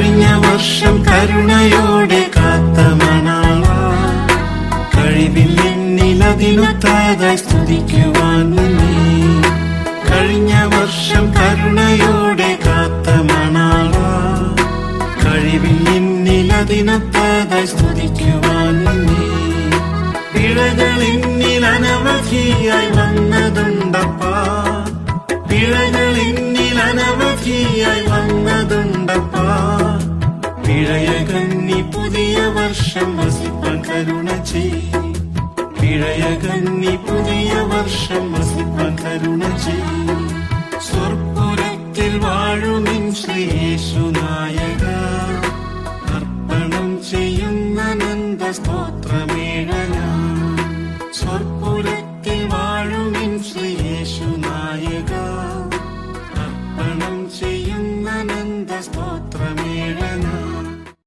കഴിഞ്ഞ വർഷം കരുണയോടെ കാത്ത മണാള കഴിവിൽ സ്തുതിക്കുവാൻ നീ കഴിഞ്ഞ വർഷം കരുണയോടെ കാത്ത മണാള കഴിവിൽ സ്തുതിക്കുവാൻ നീ പിഴകൾ അനവധിയായി വന്നതുണ്ടപ്പാ. അനവധിയായി വന്നതുണ്ടപ്പാ പിഴയകന്നി പുതിയ വർഷം വസിപ്പാൻ കരുണ ചെയ്യും പിഴയകന്നി പുതിയ വർഷം വസിപ്പാൻ കരുണ ചെയ്യും സ്വർപ്പുരത്തിൽ വാഴുമിൻ ശ്രീയേശു നായക. അർപ്പണം ചെയ്യുന്ന നന്ദ സ്തോത്രമേഴന. സ്വർപ്പുരത്തിൽ വാഴുമിൻ ശ്രീയേശു നായക. അർപ്പണം ചെയ്യുന്ന നന്ദ സ്തോത്രമേഴന.